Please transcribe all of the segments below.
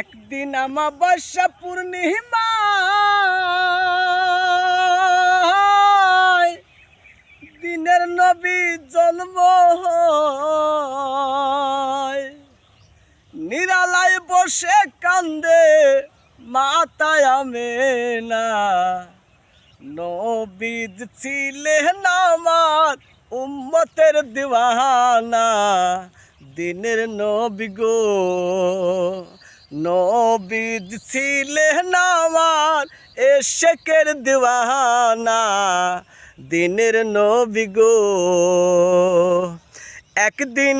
একদিন আমাবাসা পূর্ণিমা। দিনের নবী জন্ম নিরালায় বসে কান্দে মাতায় আমেনা। নবীজ ছিলেন আমার উম্মতের দিওয়ানা। দিনের নবী গো নবীজ ছিলেন আমার এশেকের দিওয়ানা, দিনের নবী গো। একদিন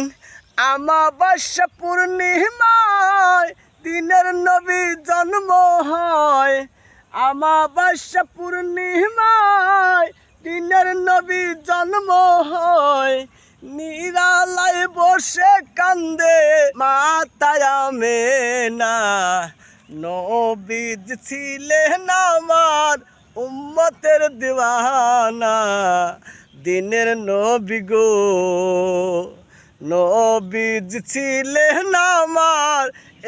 আমাবাসা পূর্ণিমায় দিনের নবী জন্ম হয়। আমাবাসা পূর্ণিমায় দিনের নবী জন্ম হয়। নিরালায় বসে কান্দে মাতায় না নবীজ ছিলেন আমার উম্মতের দিওয়ানা। দিনের নবী গো, নবীজ ছিলেন আমার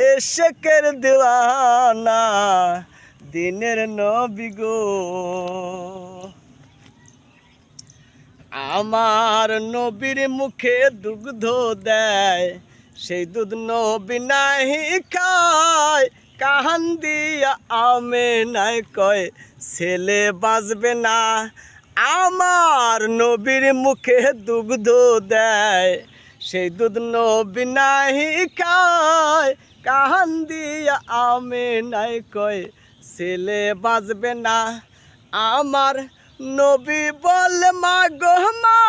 এশেকের দিওয়ানা। দিনের নবী গো। আমার নবীর মুখে দুগ্ধ দেয়, সেই দুধ নবী নাহি খায়। কাহান দিয়া আমে নাই কয়, ছেলে বাঁচবে না। আমার নবীর মুখে দুগ্ধ দেয়, সেই দুধ নবী নাহি খায়। কাহান দিয়া আমে নাই কয়, ছেলে বাঁচবে না। আমার নবী বল মা গো মা,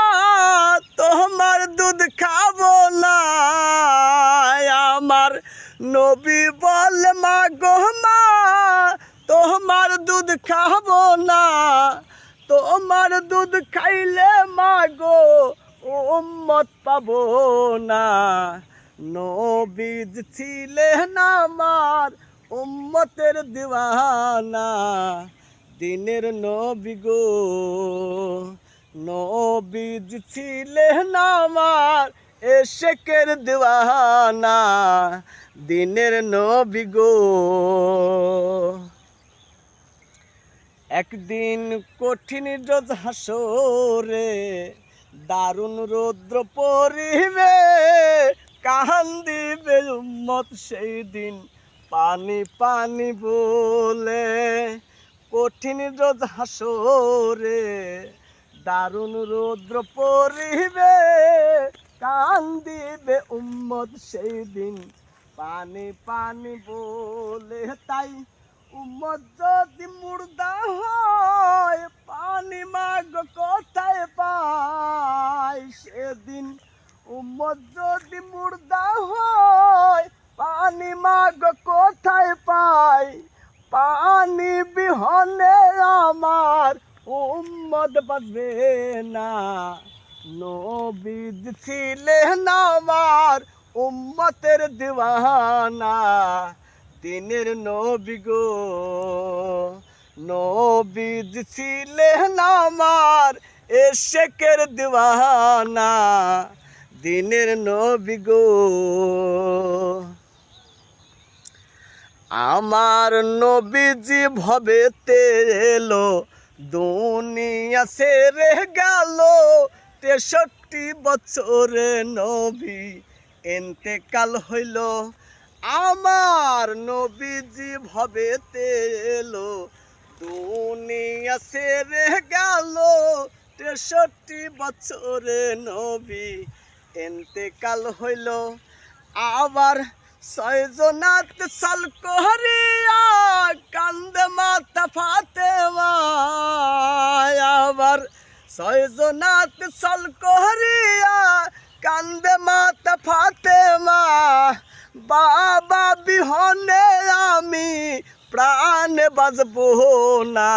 তোমার দুধ খাব না। আমার নবী বল মা গো মা, তোমার দুধ খাব না। তোমার দুধ খাইলে মা গো উম্মত পাবো না। নবীজ ছিলেন আমার উম্মতের দিওয়ানা। দিনের নবী গো নবীজ ছিলেন আমার এশেকের দিওয়ানা, দিনের নবী গো। একদিন কঠিন রোজ হাসরে দারুণ রৌদ্র পরিবে কাহান দিবে উম্মত সেই দিন পানি পানি বলে। কঠিন রোজ হাসরে দারুণ রৌদ্র পরিবে, কান দিবে উম্মত সেই দিন পানি পানি বলে তাই, উম্মত যদি মুর্দা হয়, পানি মাগ কোথায় পায়? সেদিন উম্মত যদি মুর্দা হয়, পানি মাগ কোথায় পায়? পানি বিহনে আমার উম্মত বাঁচবে না। নবীজ ছিলেন আমার উম্মতের দিওয়ানা। দিনের নবী গো, নবীজ ছিলেন আমার এশেকের দিওয়ানা। দিনের নবী গো আমার নবীজি ভবে তেলো দুনিয়া সেরে গেল। তেষট্টি বছরে নবী এন্তেকাল হইল। আমার নবীজি ভবে তেলো দুনিয়া সেরে গেল। তেষট্টি বছরে নবী এন্তেকাল হইল। আবার ছয়জনাত সাল কহরিয়া কান্দে মাথা ফাতে আবার ছয়জনাত সাল কহরিয়া কান্দে মাথা ফাতে বাবা বিহনে আমি প্রাণ বাজবো না।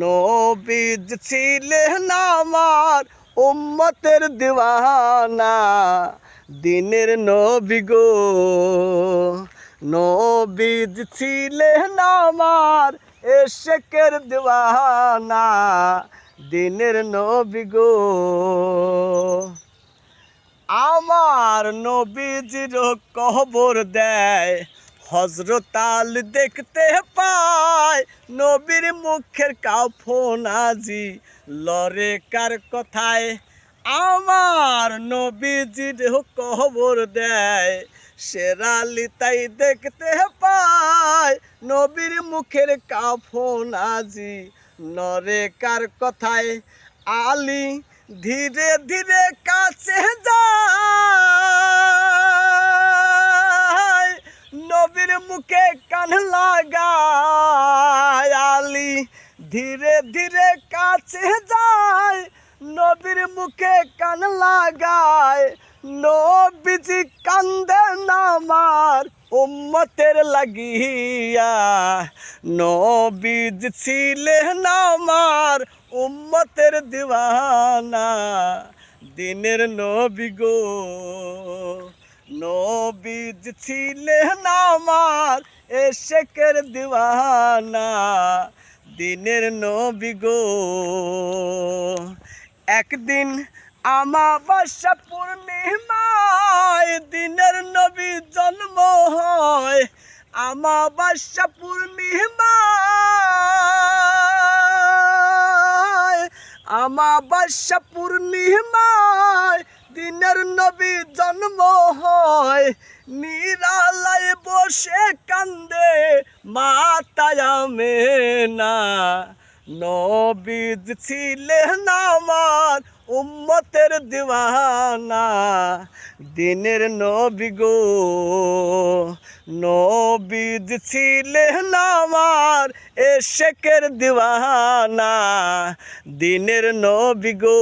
নবীজ ছিলেন আমার উম্মতের দিওয়ানা। দিনের নবী গো। নবীজ ছিলেন আমার এশেকের দিওয়ানা। দিনের নবী গো। আমার নবীজির কবর দেয় হজরতাল দেখতে পায়। নবীর মুখের কাফন আজি, লরে কার কথায় আমার নবীজির কবর দেয় শেরালি তাই দেখতে পায়। নবীর মুখের কাফন আজি নরে কার কথায়? আলী ধীরে ধীরে কাছে যায়, নবীর মুখে কান লাগায়। আলী ধীরে ধীরে কাছে যায় নবীর মুখে কান লাগায়, নবীজি কান্দে নামার উম্মতের লাগিয়া। নবীজ ছিলেন আমার উম্মতের দিওয়ানা, দিনের নবী গো। নবীজ ছিলেন আমার এশেকের দিওয়ানা, দিনের নবী গো। একদিন আমাবাসা পূর্ণিমায়, দিনের নবী জন্ম হয়। আমাবাসা পূর্ণিমায় আমাবাসা পূর্ণিমায়, দিনের নবী জন্ম হয়। নিরালায় বসে কান্দে মাতায় মেনা নবীজ উম্মতের দিওয়ানা দিনের নবী গো। নবীজ ছিলেন আমার এশেকের দিওয়ানা, দিনের নবী গো।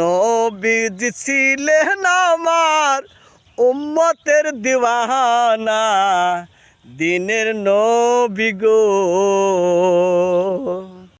নবীজ ছিলেন আমার উম্মতের দিওয়ানা, দিনের নবী গো।